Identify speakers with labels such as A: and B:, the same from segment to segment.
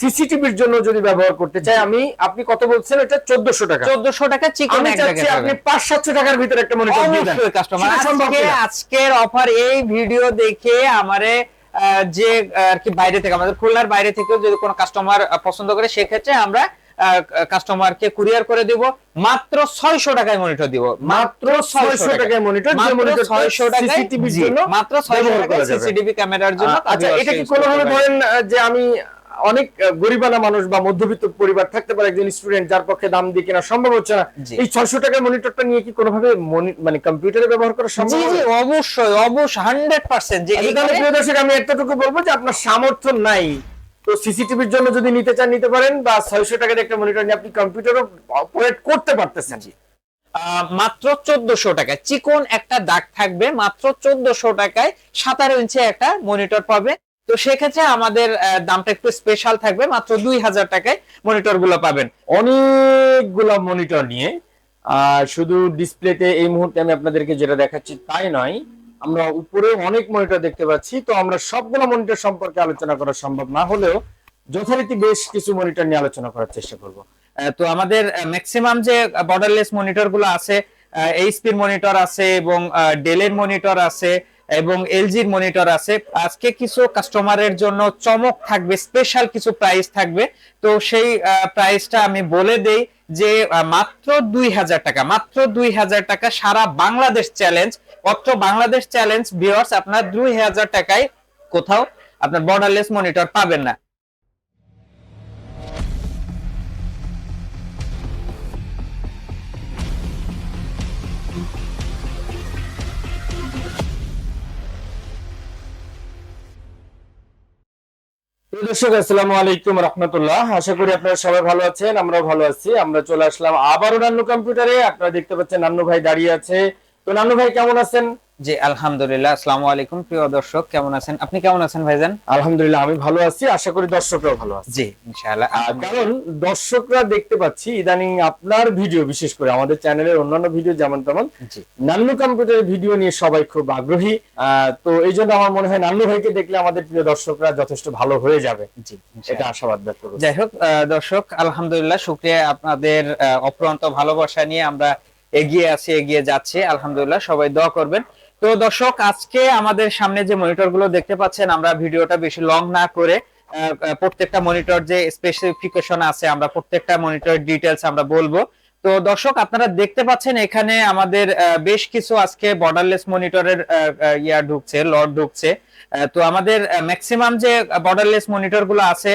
A: সিসিটিভির জন্য যদি ব্যবহার করতে চাই আমি আপনি কত বলছেন? এটা চোদ্দশো টাকা।
B: চোদ্দশো টাকা চিকন
A: আমি
B: এক
A: চাচ্ছি আপনি
B: পাবেন।
A: পাঁচ সাতশো টাকার ভিতরে একটা মনিটর দিয়ে দেন।
B: কাস্টমার
A: সেটা
B: আজকে আজকের অফার এই ভিডিও দেখে আমারে যে আর কি বাইরে থেকে আমাদের খুলনার বাইরে থেকেও যদি কোনো কাস্টমার পছন্দ করে সেক্ষেত্রে আমরা কাস্টমারকে কুরিয়ার করে দিব। মাত্র ছয়শো টাকায় মনিটর দিব।
A: মাত্র ছয়শো টাকায়। মনিটর যে মনিটর
B: ছয়শো টাকায়
A: সিসিটিভির জন্য
B: মাত্র ছয়শো
A: ব্যবহার
B: টাকায়
A: করা
B: সিসিটিভি ক্যামেরার জন্য
A: আচ্ছা এটা কি কোনোভাবে ধরেন যে আমি অনেক গরিবানা মানুষ বা মধ্যবিত্ত পরিবার থাকতে পারে একজন স্টুডেন্ট যার পক্ষে দাম দিয়ে কেনা সম্ভব হচ্ছে না। এই ছয়শো টাকার মনিটরটা নিয়ে কি কোনোভাবে মনি- মানে কম্পিউটারে ব্যবহার করা সম্ভব
B: জি জি অবশ্যই অবশ্যই হান্ড্রেড পার্সেন্ট যে
A: আচ্ছা,
B: এইখানে-
A: প্রিয় দর্শক আমি এতটুকু বলব যে আপনার সামর্থ্য নাই। তো সিসিটিভির জন্য যদি নিতে চান নিতে পারেন বা ছয়শো টাকার একটা মনিটর নিয়ে আপনি কম্পিউটারও অপারেট করতে পারতেছেন।
B: আহ, মাত্র চোদ্দশো টাকায় চিকন একটা দাগ থাকবে মাত্র চোদ্দশো টাকায় সাতারো ইঞ্চি একটা মনিটর পাবে। তো সেক্ষেত্রে আমাদের দামটা একটু স্পেশাল থাকবে মাত্র দুই হাজার টাকায় মনিটরগুলো পাবেন।
A: অনেকগুলো মনিটর নিয়ে আর শুধু ডিসপ্লেতে এই মুহূর্তে আমি আপনাদেরকে যেটা দেখাচ্ছি তাই নয় আমরা উপরে অনেক মনিটর দেখতে পাচ্ছি তো আমরা সবগুলো মনিটর সম্পর্কে আলোচনা করা সম্ভব না হলেও যথারীতি বেশ কিছু মনিটর নিয়ে আলোচনা করার চেষ্টা করব।
B: তো আমাদের ম্যাক্সিমাম যে বর্ডারলেস মনিটরগুলো আছে এইচপির মনিটর আছে এবং ডেলের মনিটর আছে এবং এলজির মনিটর আছে। আজকে কিছু কাস্টমারের জন্য চমক থাকবে, স্পেশাল কিছু প্রাইস থাকবে। তো সেই প্রাইসটা আমি বলে দেই যে মাত্র দুই হাজার টাকা, মাত্র দুই হাজার টাকা সারা বাংলাদেশ চ্যালেঞ্জ, অত্র বাংলাদেশ চ্যালেঞ্জ বিয়ার্স আপনার দুই হাজার টাকায় কোথাও আপনার বর্ডারলেস মনিটর পাবেন না।
A: দর্শক, আসসালামু আলাইকুম রহমতুল্লাহ। আশা করি আপনারা সবাই ভালো আছেন, আমরাও ভালো আছি। আমরা চলে আসলাম আবারও নান্নু কম্পিউটারে। আপনারা দেখতে পাচ্ছেন নান্নু ভাই দাঁড়িয়ে আছে। তো নান্নু ভাই কেমন আছেন?
B: জি আলহামদুলিল্লাহ আসসালামু আলাইকুম প্রিয় দর্শক কেমন আছেন? আপনি কেমন আছেন ভাইজান?
A: আলহামদুলিল্লাহ আমি ভালো আছি আশা করি দর্শকরাও ভালো আছে
B: জি ইনশাআল্লাহ
A: কারণ দর্শকরা দেখতে পাচ্ছি ইদানিং আপনার ভিডিও বিশেষ করে আমাদের চ্যানেলের অন্যান্য ভিডিও যেমন তেমন
B: জি।
A: নান্নু কম্পিউটারের ভিডিও নিয়ে সবাই খুব আগ্রহী। আহ, তো এই জন্য আমার মনে হয় নান্নু ভাইকে দেখলে আমাদের প্রিয় দর্শকরা যথেষ্ট ভালো হয়ে যাবে।
B: জি
A: এটা আশাবাদ ব্যক্ত করছি।
B: যাই হোক দর্শক আলহামদুলিল্লাহ শুক্রিয়া আপনাদের অপ্রান্ত ভালোবাসা নিয়ে আমরা এগিয়ে আছি, এগিয়ে যাচ্ছে, আলহামদুলিল্লাহ, সবাই দোয়া করবেন। তো দর্শক, আজকে আমাদের সামনে যে মনিটরগুলো দেখতে পাচ্ছেন, আমরা ভিডিওটা বেশি লং না করে প্রত্যেকটা মনিটর যে স্পেসিফিকেশন আছে, আমরা প্রত্যেকটা মনিটর ডিটেলস আমরা বলব। তো দর্শক, আপনারা দেখতে পাচ্ছেন এখানে আমাদের বেশ কিছু আজকে বর্ডারলেস মনিটরের ইয়া ঢুকছে লট ঢুকছে। তো আমাদের ম্যাক্সিমাম যে বর্ডারলেস মনিটরগুলো আছে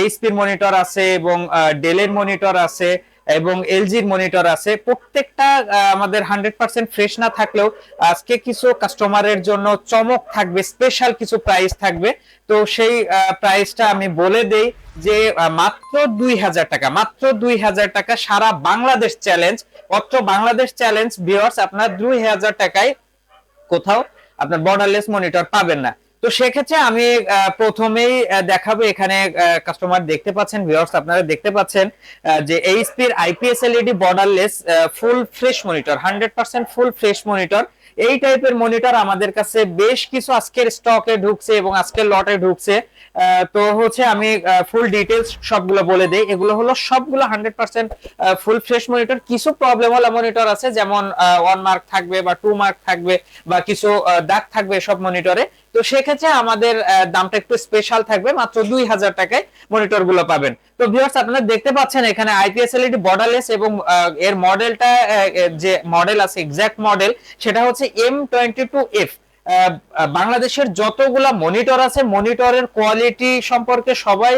B: এইচপির মনিটর আছে এবং ডেলের মনিটর আছে এবং এলজির মনিটর আছে। প্রত্যেকটা আমাদের হান্ড্রেড পার্সেন্ট ফ্রেশ না থাকলেও আজকে কিছু কাস্টমারের জন্য চমক থাকবে স্পেশাল কিছু প্রাইস থাকবে। তো সেই প্রাইসটা আমি বলে দেই যে মাত্র দুই হাজার টাকা, মাত্র দুই হাজার টাকা সারা বাংলাদেশ চ্যালেঞ্জ অত্র বাংলাদেশ চ্যালেঞ্জ ভিওর্স আপনার দুই হাজার টাকায় কোথাও আপনার বর্ডারলেস মনিটর পাবেন না। তো সেক্ষেত্রে আমি প্রথমেই দেখাবো এখানে কাস্টমার দেখতে পাচ্ছেন ভিউয়ার্স আপনারা দেখতে পাচ্ছেন যে এইচপির IPS LED borderless full fresh monitor hundred percent full fresh monitor এই টাইপের মনিটর আমাদের কাছে বেশ কিছু আজকের স্টকে ঢুকছে এবং আজকের লটে ঢুকছে। তো হচ্ছে আমি ফুল ডিটেলস সবগুলো বলে দেই। এগুলো হলো সবগুলো hundred percent full fresh monitor কিছু প্রবলেম ওয়ালা মনিটর আছে, যেমন ওয়ান মার্ক থাকবে বা টু মার্ক থাকবে বা কিছু দাগ থাকবে সব মনিটরে তো সেক্ষেত্রে আমাদের দামটা একটু স্পেশাল থাকবে, মাত্র দুই হাজার টাকায় মনিটরগুলো পাবেন। তো ভিউয়ার্স আপনারা দেখতে পাচ্ছেন এখানে আইপিএস এলইডি বর্ডারলেস এবং এর মডেলটা যে মডেল আছে এক্সাক্ট মডেল সেটা হচ্ছে এম টোয়েন্টি টু এফ বাংলাদেশের যতগুলা মনিটর আছে মনিটরের কোয়ালিটি সম্পর্কে সবাই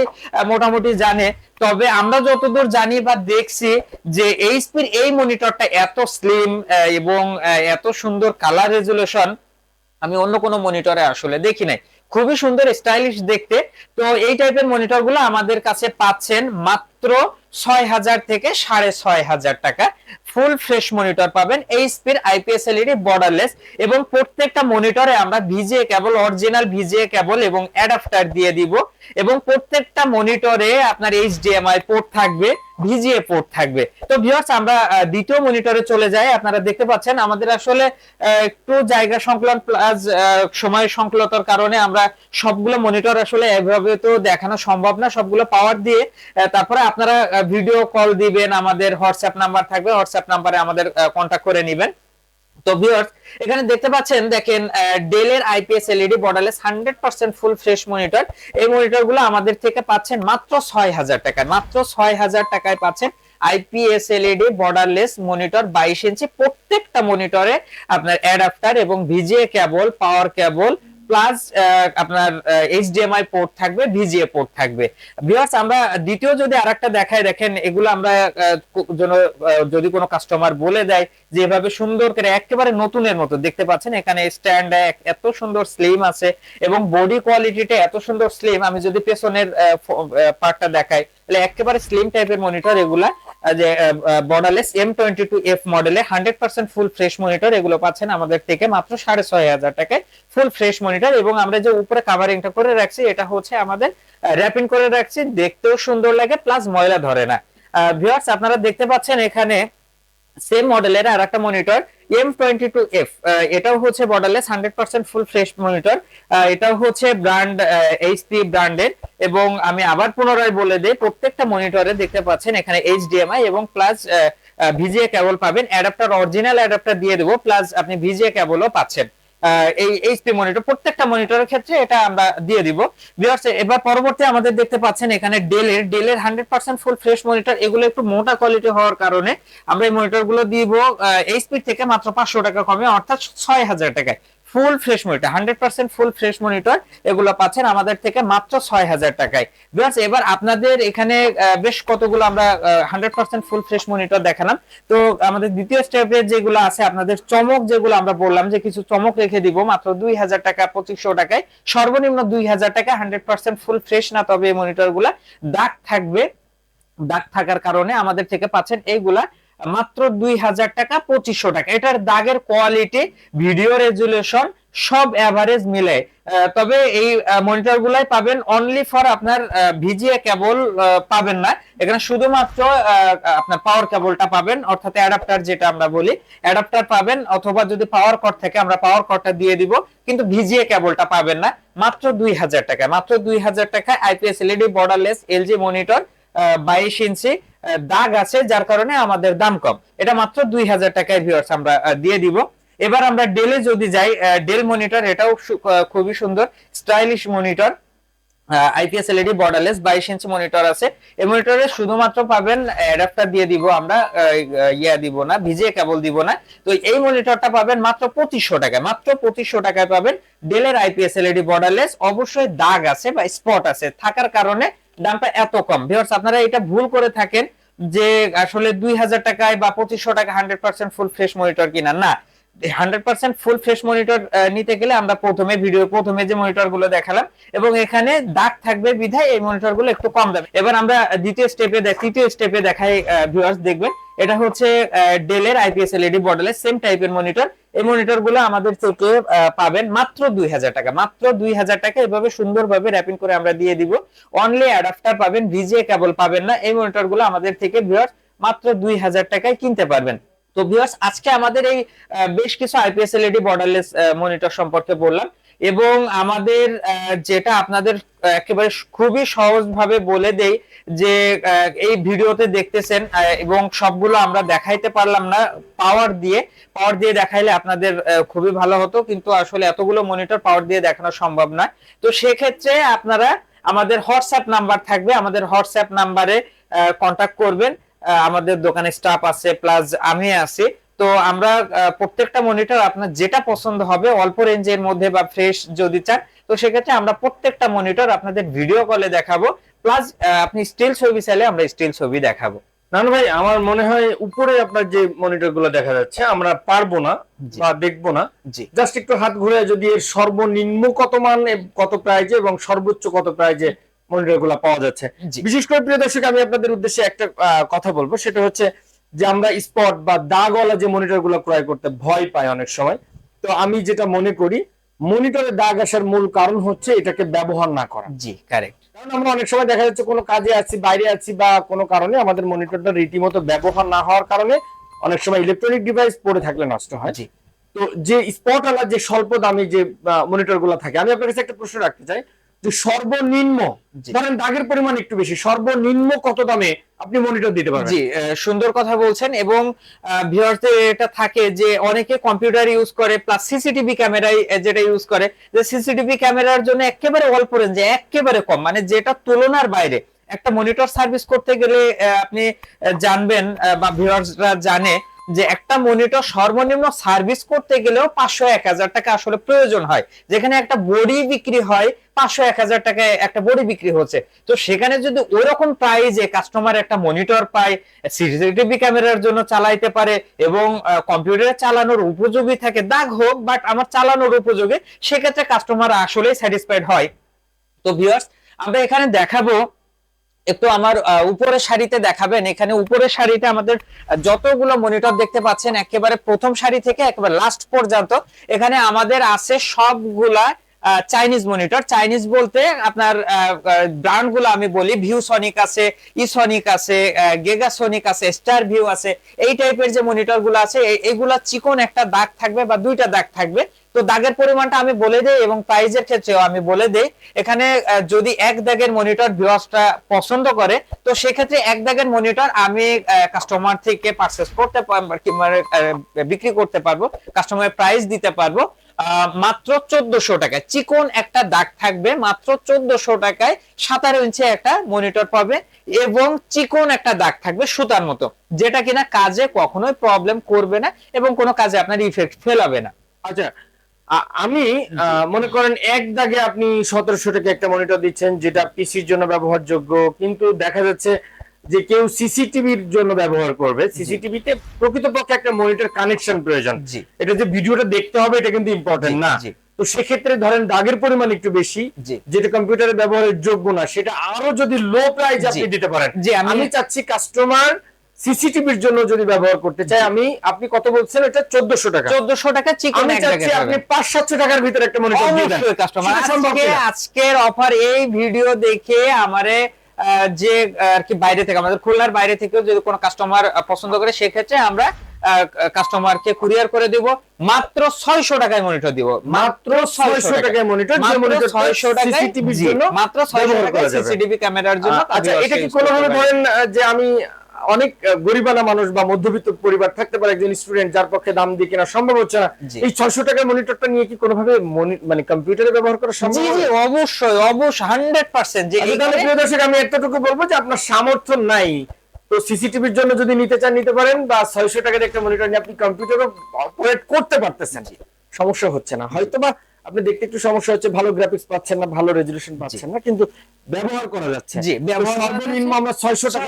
B: মোটামুটি জানে। তবে আমরা যতদূর জানি বা দেখছি যে এইচপির এই মনিটরটা এত স্লিম এবং এত সুন্দর কালার রেজুলেশন আমি অন্য কোনো মনিটরে আসলে দেখি নাই। খুবই সুন্দর স্টাইলিশ দেখতে। তো এই টাইপের মনিটরগুলো আমাদের কাছে পাচ্ছেন মাত্র ছয় হাজার থেকে সাড়ে ছয় হাজার টাকা। ফুল ফ্রেশ মনিটর পাবেন এইচপির আইপিএস এলইডি বর্ডারলেস এবং প্রত্যেকটা মনিটরে আমরা VGA cable original VGA cable এবং অ্যাডাপ্টার দিয়ে দিব এবং প্রত্যেকটা মনিটরে আপনার এইচডিএমআই পোর্ট থাকবে ভিজিএ পোর্ট থাকবে। তো আমরা দ্বিতীয় মনিটরে চলে যাই। আপনারা দেখতে পাচ্ছেন আমাদের আসলে একটু জায়গা সংকলন প্লাস সময় সংকলতার কারণে আমরা সবগুলো মনিটর আসলে এভাবে তো দেখানো সম্ভব না। সবগুলো পাওয়ার দিয়ে তারপরে আপনারা ভিডিও কল দিবেন, আমাদের হোয়াটসঅ্যাপ নাম্বার থাকবে হোয়াটসঅ্যাপ নাম্বারে আমাদের কন্ট্যাক্ট করে নেবেন। তো ভিউয়ার্স এখানে দেখতে পাচ্ছেন, দেখেন ডেলের IPS LED borderless hundred percent full fresh monitor এই মনিটরগুলো আমাদের থেকে পাচ্ছেন মাত্র ছয় হাজার টাকায়, মাত্র ছয় হাজার টাকায় পাচ্ছেন আইপিএস এলইডি বর্ডারলেস মনিটর বাইশ ইঞ্চি প্রত্যেকটা মনিটরে আপনার অ্যাডাপ্টার এবং VGA cable power cable plus আপনার এইচডিএমআই পোর্ট থাকবে ভিজিএ পোর্ট থাকবে। ভিউয়ার্স আমরা দ্বিতীয় যদি আরেকটা দেখায় দেখেন এগুলো আমরা আহ, যদি কোনো কাস্টমার বলে দেয় যে এভাবে সুন্দর করে একেবারে নতুনের মতো, দেখতে পাচ্ছেন এখানে স্ট্যান্ড এত সুন্দর স্লিম আছে এবং বডি কোয়ালিটিটা এত সুন্দর স্লিম আমি যদি পেছনের পার্টটা দেখাই, তাহলে একেবারে স্লিম টাইপের মনিটর এগুলা যে borderless M twenty two F মডেলে hundred percent full fresh monitor এগুলো পাচ্ছেন আমাদের থেকে মাত্র সাড়ে ছয় হাজার টাকায় ফুল ফ্রেশ মনিটর এবং আমরা যে উপরে কাভারিংটা করে রাখছি, এটা হচ্ছে আমাদের র্যাপিং করে রাখছি, দেখতেও সুন্দর লাগে প্লাস ময়লা ধরে না। ভিউয়ার্স আপনারা দেখতে পাচ্ছেন এখানে সেম মডেলের আর একটা monitor M twenty two F এটাও হচ্ছে borderless hundred percent full fresh monitor এটাও হচ্ছে ব্র্যান্ড এইচ পি ব্র্যান্ডের এবং আমি আবার পুনরায় বলে দিই, প্রত্যেকটা মনিটরে দেখতে পাচ্ছেন এখানে এইচডিএমআই এবং প্লাস ভিজিএ কেবল পাবেন। অ্যাডাপ্টার অরিজিনাল অ্যাডাপ্টার দিয়ে দেবো প্লাস আপনি ভিজিএ কেবলও পাচ্ছেন। এই এইচপি মনিটর প্রত্যেকটা মনিটরের ক্ষেত্রে এটা আমরা দিয়ে দিব। ভিউয়ার্স এবার পরবর্তী আমাদের দেখতে পাচ্ছেন এখানে ডেলের ডেলের hundred percent full fresh monitor এগুলো একটু মোটা কোয়ালিটি হওয়ার কারণে আমরা এই মনিটরগুলো দিব এইচপি থেকে মাত্র পাঁচশো টাকা কমে, অর্থাৎ ছয় হাজার টাকায়। Full fresh monitor hundred percent full fresh monitor এগুলো পাচ্ছেন আমাদের থেকে মাত্র ছয় হাজার টাকায়। ভিউয়ার্স এবার আপনাদের এখানে বেশ কতগুলো আমরা hundred percent full fresh monitor দেখালাম। তো আমাদের দ্বিতীয় স্টেপে যেগুলো আছে, আপনাদের চমক যেগুলো আমরা বললাম, যে কিছু চমক রেখে দিব, মাত্র দুই হাজার টাকা, পঁচিশশো টাকায়। সর্বনিম্ন দুই হাজার টাকা হান্ড্রেড পার্সেন্ট ফুল ফ্রেশ না, তবে এই মনিটরগুলা দাগ থাকবে। দাগ থাকার কারণে আমাদের থেকে পাচ্ছেন এইগুলা মাত্র দুই হাজার টাকা, পঁচিশশো টাকা। এটার দাগের কোয়ালিটি ভিডিও রেজুলেশন সব অ্যাভারেজ মিলে। তবে এই মনিটর গুলাই পাবেন অনলি ফর আপনার ভিজিএ কেবল পাবেন না। এখানে শুধুমাত্র আপনার পাওয়ার কেবলটা পাবেন, অর্থাৎ অ্যাডাপ্টার যেটা আমরা বলি। অ্যাডাপ্টার পাবেন, অথবা যদি পাওয়ার কট থেকে, আমরা পাওয়ার কটটা দিয়ে দিব, কিন্তু ভিজিএ কেবলটা পাবেন না। মাত্র দুই হাজার টাকা, মাত্র দুই হাজার টাকা IPS LED borderless LG monitor বাইশ ইঞ্চি দাগ আছে, যার কারণে আমাদের দাম কম। এটা মাত্র দুই হাজার টাকায় ভিউয়ার্স আমরা দিয়ে দিব। এবার আমরা ডেলে যদি যাই ডেল মনিটর এটাও খুবই সুন্দর। Stylish monitor IPS LED borderless বাইশ ইঞ্চি মনিটর আছে। এই মনিটরে শুধুমাত্র পাবেন অ্যাডাপ্টার দিয়ে দিব আমরা ইয়া দিব না ভিজিএ কেবল দিব না। তো এই মনিটরটা পাবেন মাত্র পঁচিশশো টাকায়, মাত্র পঁচিশশো টাকায় পাবেন ডেলের আইপিএস এলইডি বর্ডারলেস অবশ্যই দাগ আছে বা স্পট আছে, থাকার কারণে দামটা এত কম। ভিউয়ার্স আপনারা এটা ভুল করে থাকেন যে আসলে দুই হাজার টাকায় বা পঁচিশশো টাকা hundred percent full fresh monitor কিনা। না hundred percent full fresh monitor নিতে গেলে আমরা প্রথমে ভিডিও প্রথমে যে মনিটরগুলো দেখালাম এবং এখানে দাগ থাকবে বিধায় এই মনিটরগুলো একটু কম দামে। এবার আমরা দ্বিতীয় স্টেপে তৃতীয় স্টেপে দেখাই ভিউয়ার্স দেখবেন। এটা হচ্ছে ডেলের আইপিএস এলইডি মডেলের সেম টাইপের মনিটর এই মনিটরগুলো আমাদের থেকে আহ, পাবেন মাত্র দুই হাজার টাকা মাত্র দুই হাজার টাকা। এভাবে সুন্দরভাবে র্যাপিং করে আমরা দিয়ে দিব। অনলি অ্যাডাপ্টার পাবেন ভিজিএ কেবল পাবেন না। এই মনিটরগুলো আমাদের থেকে ভিউয়ার্স মাত্র দুই হাজার টাকায় কিনতে পারবেন। তো ভিউয়ার্স আজকে আমাদের এই বেশ কিছু আইপিএস এলইডি বর্ডারলেস মনিটর সম্পর্কে বললাম এবং আমাদের যেটা আপনাদের একেবারে খুবই সহজভাবে বলে দেই যে এই ভিডিওতে দেখতেছেন এবং সবগুলো আমরা দেখাইতে পারলাম না পাওয়ার দিয়ে পাওয়ার দিয়ে দেখাইলে আপনাদের খুবই ভালো হতো, কিন্তু আসলে এতগুলো মনিটর পাওয়ার দিয়ে দেখানো সম্ভব না তো সেক্ষেত্রে আপনারা আমাদের হোয়াটসঅ্যাপ নাম্বার থাকবে, আমাদের হোয়াটসঅ্যাপ নাম্বারে কন্টাক্ট করবেন। আমাদের দোকানে স্টাফ আছে প্লাস আমি আছি। তো আমরা প্রত্যেকটা মনিটর আপনার যেটা পছন্দ হবে অল্প রেঞ্জের মধ্যে বা ফ্রেশ যদি চান তো সেক্ষেত্রে আমরা প্রত্যেকটা মনিটর আপনাদের ভিডিও কলে দেখাবো। প্লাস আপনি স্টিল ছবি চাইলে আমরা স্টিল ছবি দেখাবো।
A: নানু ভাই আমার মনে হয় উপরে আপনার যে মনিটরগুলো দেখা যাচ্ছে আমরা পারব না। বা দেখব না। জাস্ট একটু হাত ঘুরে যদি এর সর্বনিম্ন কত মান কত প্রাইজে এবং সর্বোচ্চ কত প্রাইজে মনিটরগুলা পাওয়া যাচ্ছে। বিশেষ করে প্রিয় দর্শক আমি আপনাদের উদ্দেশ্যে একটা কথা বলব। সেটা হচ্ছে যে আমরা স্পট বা দাগওয়ালা যে মনিটরগুলো ক্রয় করতে ভয় পাই অনেক সময়। তো আমি যেটা মনে করি মনিটরে দাগ আসার মূল কারণ হচ্ছে এটাকে ব্যবহার না করা।
B: জি কারেক্ট
A: কারণ আমরা অনেক সময় দেখা যাচ্ছে কোনো কাজে আছি বাইরে আছি বা কোনো কারণে আমাদের মনিটরটা রীতিমতো ব্যবহার না হওয়ার কারণে অনেক সময় ইলেকট্রনিক ডিভাইস পড়ে থাকলে নষ্ট হয়।
B: জি।
A: তো যে স্পট আলা যে স্বল্প দামি যে মনিটরগুলো থাকে আমি আপনার কাছে একটা প্রশ্ন রাখতে চাই। যে সর্বনিম্ন। ধরেন দাগের পরিমাণ একটু বেশি সর্বনিম্ন কত দামে আপনি মনিটর দিতে পারবেন
B: জি সুন্দর কথা বলছেন এবং ভিউয়ার্সদের এটা থাকে যে অনেকে কম্পিউটার ইউজ করে প্লাস সিসিটিভি ক্যামেরায় যেটা ইউজ করে যে সিসিটিভি ক্যামেরার জন্য একেবারে অল্প রেঞ্জে একেবারে কম মানে যেটা তুলনার বাইরে একটা মনিটর সার্ভিস করতে গেলে আপনি জানবেন বা ভিউয়ার্সরা জানে যে একটা মনিটর সর্বনিম্ন সার্ভিস করতে গেলেও পাঁচশো এক হাজার টাকা আসলে প্রয়োজন হয়। যেখানে একটা বডি বিক্রি হয়, পাঁচশো এক হাজার টাকায় একটা বডি বিক্রি হচ্ছে। তো সেখানে যদি ওই রকম প্রাইজে কাস্টমার একটা মনিটর পায় সিসিটিভি ক্যামেরার জন্য চালাইতে পারে এবং কম্পিউটারে চালানোর উপযোগী থাকে, দাগ হোক বাট আমার চালানোর উপযোগী, সেক্ষেত্রে কাস্টমার আসলেই স্যাটিসফাইড হয়। তো ভিউয়ার্স আমরা এখানে দেখাবো একটু আমার উপরের সারিতে দেখাবেন। এখানে উপরের সারিতে আমাদের যতগুলো মনিটর দেখতে পাচ্ছেন, একেবারে প্রথম সারি থেকে একেবারে লাস্ট পর্যন্ত। এখানে আমাদের আছে সবগুলা চাইনিজ মনিটর চাইনিজ বলতে আপনার ব্র্যান্ডগুলো আমি বলি। ভিউ সনিক আছে ইসনিক আছে গেগা সনিক আছে স্টার ভিউ আছে। এই টাইপের যে মনিটরগুলো আছে এইগুলা চিকন একটা দাগ থাকবে বা দুইটা দাগ থাকবে। তো দাগের পরিমাণটা আমি বলে দেই এবং প্রাইজের ক্ষেত্রেও আমি বলে দেই। এখানে যদি এক দাগের মনিটর ভিউয়ার্সটা পছন্দ করে, তো সেক্ষেত্রে এক দাগের মনিটর আমি কাস্টমার থেকে পারচেস করতে বিক্রি করতে পারব কাস্টমার প্রাইস দিতে পারব মাত্র চোদ্দশো টাকায়। চিকন একটা দাগ থাকবে, মাত্র চোদ্দশো টাকায় সাতারো ইঞ্চি একটা মনিটর পাবে এবং চিকন একটা দাগ থাকবে সুতার মতো, যেটা কিনা কাজে কখনোই প্রবলেম করবে না এবং কোনো কাজে আপনার ইফেক্ট ফেলাবে না।
A: আচ্ছা আমি মনে করেন এক দাগে আপনি সতেরোশো টাকা একটা মনিটর দিচ্ছেন যেটা পিসির জন্য ব্যবহারযোগ্য কিন্তু দেখা যাচ্ছে যে কেউ সিসিটিভির জন্য ব্যবহার করবে। সিসিটিভিতে প্রকৃতপক্ষে একটা মনিটর কানেকশন প্রয়োজন। এটা যে ভিডিওটা দেখতে হবে এটা কিন্তু ইম্পর্টেন্ট না। তো সেক্ষেত্রে ধরেন দাগের পরিমাণ একটু বেশি যেটা কম্পিউটারে ব্যবহারের যোগ্য না সেটা আরও যদি লো প্রাইস আপনি দিতে পারেন।
B: আমি
A: চাচ্ছি কাস্টমার সিসিটিভির জন্য যদি ব্যবহার করতে চাই আমি আপনি কত বলছেন? এটা চোদ্দশো টাকা।
B: চোদ্দশো টাকা চিকন
A: আমি
B: এক
A: চাচ্ছি আপনি
B: পাবেন।
A: পাঁচ সাতশো টাকার ভিতরে একটা মনিটর দিয়ে দেন।
B: কাস্টমার আজকে আজকের অফার এই ভিডিও দেখে আমারে যে আর কি বাইরে থেকে আমাদের খুলনার বাইরে থেকেও যদি কোনো কাস্টমার পছন্দ করে সেক্ষেত্রে আমরা কাস্টমারকে কুরিয়ার করে দিব। মাত্র ছয়শো টাকায় মনিটর দিব।
A: মাত্র ছয়শো টাকায়। মনিটর যে মনিটর
B: ছয়শো টাকায় মাত্র ছয়শো টাকায় সিসিটিভি ক্যামেরার জন্য
A: আচ্ছা এটা কি কোনোভাবে ধরেন যে আমি অনেক আহ, গরিবানা মানুষ বা মধ্যবিত্ত পরিবার থাকতে পারে একজন স্টুডেন্ট যার পক্ষে দাম দিয়ে কেনা সম্ভব হচ্ছে না। এই ছয়শো টাকার মনিটরটা নিয়ে কি কোনোভাবে মানে কম্পিউটারে ব্যবহার করা সম্ভব
B: জি অবশ্যই অবশ্যই হান্ড্রেড পার্সেন্ট যে
A: আচ্ছা, তাহলে প্রিয় দর্শক আমি এতটুকু বলব যে আপনার সামর্থ্য নাই। তো সিসিটিভির জন্য যদি নিতে চান নিতে পারেন বা ছয়শো টাকার একটা মনিটর নিয়ে আপনি কম্পিউটারও অপারেট করতে পারতেছেন। সমস্যা হচ্ছে না। হয়তো বা আপনি দেখতে একটু সমস্যা হচ্ছে ভালো গ্রাফিক্স পাচ্ছেন না ভালো রেজলিউশন পাচ্ছেন না কিন্তু ব্যবহার করা যাচ্ছে।
B: জি, ব্যবহার
A: সর্বনিম্ন আমরা ছয়শো টাকা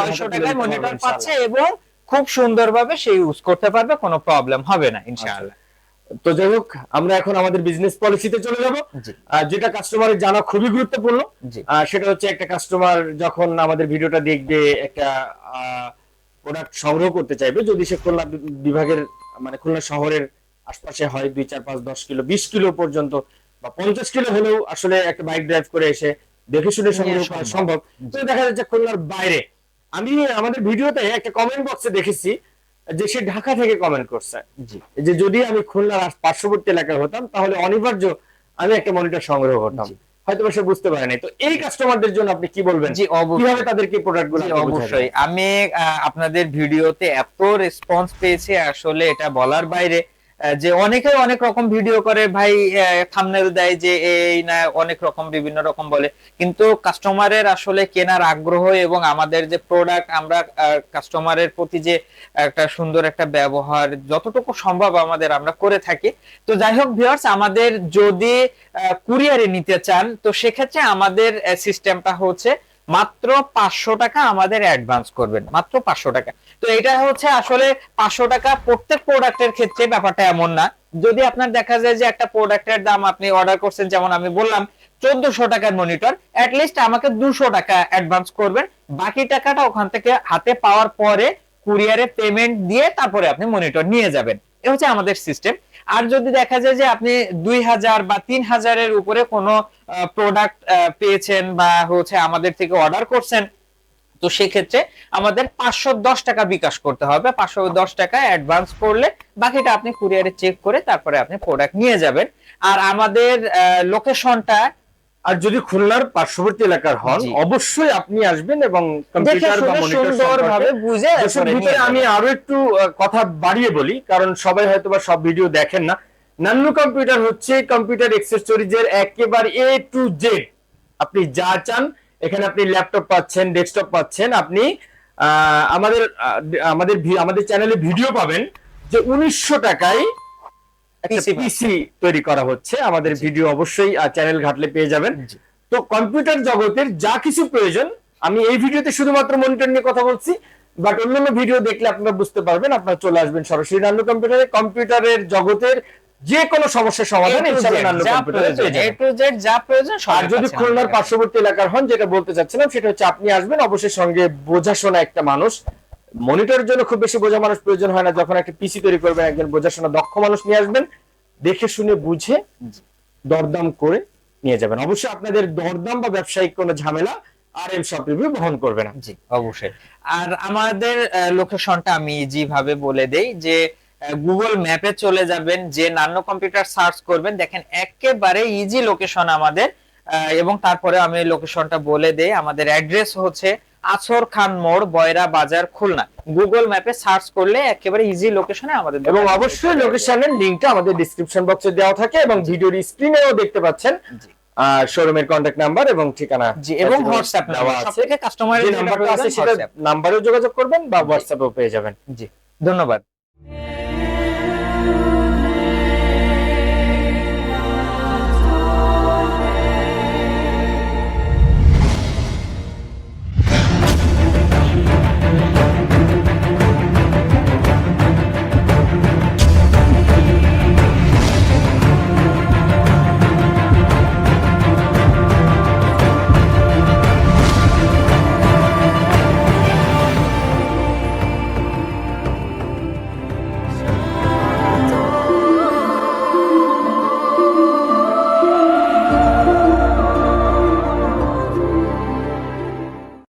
B: ছয়শো টাকায়
A: মনিটর
B: পাচ্ছে এবং খুব সুন্দরভাবে সে ইউজ করতে পারবে কোনো প্রবলেম হবে না ইনশাআল্লাহ।
A: তো যাই হোক আমরা এখন আমাদের বিজনেস পলিসিতে চলে যাব। যেটা কাস্টমারের জানা খুবই গুরুত্বপূর্ণ সেটা হচ্ছে একটা কাস্টমার যখন আমাদের ভিডিওটা দেখবে একটা প্রোডাক্ট সংগ্রহ করতে চাইবে যদি সে খুলনা বিভাগের মানে খুলনা শহরের আশপাশে হয় দুই চার পাঁচ দশ কিলো বিশ কিলো পর্যন্ত বা পঞ্চাশ কিলো হলেও আসলে একটা বাইক ড্রাইভ করে এসে দেখে শুনে সংগ্রহ করা
B: সম্ভব।
A: তো দেখা যাচ্ছে খুলনার বাইরে। আমি আমাদের ভিডিওতে একটা কমেন্ট বক্সে দেখেছি যে সে ঢাকা থেকে কমেন্ট করছে। যে যদি আমি খুলনার পার্শ্ববর্তী এলাকায় হতাম তাহলে অনিবার্য আমি একটা মনিটর সংগ্রহ করতাম। হয়তো সে বুঝতে পারে নাই। তো এই কাস্টমারদের জন্য আপনি কি বলবেন? কীভাবে তাদেরকে
B: প্রোডাক্টগুলো অবশ্যই। আমি আপনাদের ভিডিওতে এত রেসপন্স পেয়েছি আসলে এটা বলার বাইরে। যে অনেকে অনেক রকম ভিডিও করে, ভাই থামনেল দেয় যে এই না, অনেক রকম, বিভিন্ন রকম বলে। কিন্তু কাস্টমারের আসলে কেনার আগ্রহ এবং আমাদের যে প্রোডাক্ট আমরা কাস্টমারের প্রতি যে একটা সুন্দর একটা ব্যবহার যতটুকু সম্ভব আমাদের আমরা করে থাকি। তো যাই হোক ভিউয়ার্স আমাদের যদি কুরিয়ারে নিতে চান, তো সেক্ষেত্রে আমাদের সিস্টেমটা হচ্ছে মাত্র পাঁচশো টাকা আমাদের অ্যাডভান্স করবেন। মাত্র পাঁচশো টাকা। তো এটা হচ্ছে আসলে পাঁচশো টাকা প্রত্যেক প্রোডাক্টের ক্ষেত্রে ব্যাপারটা এমন না। যদি আপনার দেখা যায় যে একটা প্রোডাক্টের দাম আপনি অর্ডার করছেন, যেমন আমি বললাম, চোদ্দশো টাকার মনিটর লিস্ট আমাকে দুশো টাকা অ্যাডভান্স করবেন। বাকি টাকাটা ওখান থেকে হাতে পাওয়ার পরে কুরিয়ারে পেমেন্ট দিয়ে তারপরে আপনি মনিটর নিয়ে যাবেন। এটা হচ্ছে আমাদের সিস্টেম আর যদি দেখা যায় যে আপনি দুই হাজার বা তিন হাজারের উপরে কোনো প্রোডাক্ট পেয়েছেন বা হচ্ছে আমাদের থেকে অর্ডার করছেন তো সেক্ষেত্রে আমাদের পাঁচশো দশ টাকা বিকাশ করতে হবে। পাঁচশো দশ টাকা অ্যাডভান্স করলে বাকিটা আপনি কুরিয়ারে চেক করে তারপরে আপনি প্রোডাক্ট নিয়ে যাবেন। আর আমাদের লোকেশনটা
A: আর যদি খুলনার পার্শ্ববর্তী এলাকার হন অবশ্যই আপনি আসবেন এবং
B: দেখে
A: কম্পিউটার বা মনিটর
B: ভাবে বুঝে
A: ভিতরে আমি আরও একটু কথা বাড়িয়ে বলি কারণ সবাই হয়তো বা সব ভিডিও দেখেন না। নান্নু কম্পিউটার হচ্ছে কম্পিউটার এক্সেসরিজের একেবারে এ টু জেড আপনি যা চান এখানে আপনি ল্যাপটপ পাচ্ছেন ডেস্কটপ পাচ্ছেন আপনি আমাদের আমাদের আমাদের চ্যানেলে ভিডিও পাবেন যে উনিশশো টাকায় একটা পিসি তৈরি করা হচ্ছে। আমাদের ভিডিও অবশ্যই চ্যানেল ঘাটলে পেয়ে যাবেন। তো কম্পিউটার জগতের যা কিছু প্রয়োজন আমি এই ভিডিওতে শুধুমাত্র মনিটর নিয়ে কথা বলছি বাট অন্যান্য ভিডিও দেখলে আপনারা বুঝতে পারবেন আপনারা চলে আসবেন সরাসরি নান্নু কম্পিউটারে কম্পিউটারের জগতের যে কোনো সমস্যার সমাধান
B: যা প্রয়োজন,
A: আর যদি খুলনার পার্শ্ববর্তী এলাকার হন যেটা বলতে চাচ্ছিলাম সেটা হচ্ছে আপনি আসবেন অবশ্যই সঙ্গে বোঝাশোনা একটা মানুষ। মনিটরের জন্য খুব বেশি বোঝা মানুষ প্রয়োজন হয় না যখন একটা পিসি তৈরি করবেন একজন বোঝাশোনা দক্ষ মানুষ নিয়ে আসবেন দেখে শুনে বুঝে দরদাম করে নিয়ে যাবেন। অবশ্যই আপনাদের দরদাম বা ব্যবসায়িক কোনো ঝামেলা আর এম শপ রিভিউ বহন করবে না।
B: জি অবশ্যই। আর আমাদের লোকেশনটা আমি যেভাবে বলে দেই যে গুগল ম্যাপে চলে যাবেন যে নান্য কম্পিউটার সার্চ করবেন দেখেন একেবারে ইজি লোকেশন আমাদের এবং তারপরে আমি লোকেশনটা বলে দেই আমাদের অ্যাড্রেস হচ্ছে আছর খান মোড় বয়রা বাজার খুলনা। গুগল ম্যাপে সার্চ করলে একেবারে ইজি লোকেশনে আমাদের
A: এবং অবশ্যই লোকেশনের লিংকটা আমাদের ডিসক্রিপশন বক্সে দেওয়া থাকে এবং ভিডিওর স্ক্রিনেও দেখতে পাচ্ছেন। শোরুমের কন্ট্যাক্ট নাম্বার এবং ঠিকানা
B: জি এবং হোয়াটসঅ্যাপ নাম্বার
A: আছে।
B: সবথেকে কাস্টমারের
A: নাম্বারটা আছে সেটা নাম্বারেও যোগাযোগ করবেন বা হোয়াটসঅ্যাপেও পেয়ে যাবেন।
B: জি ধন্যবাদ।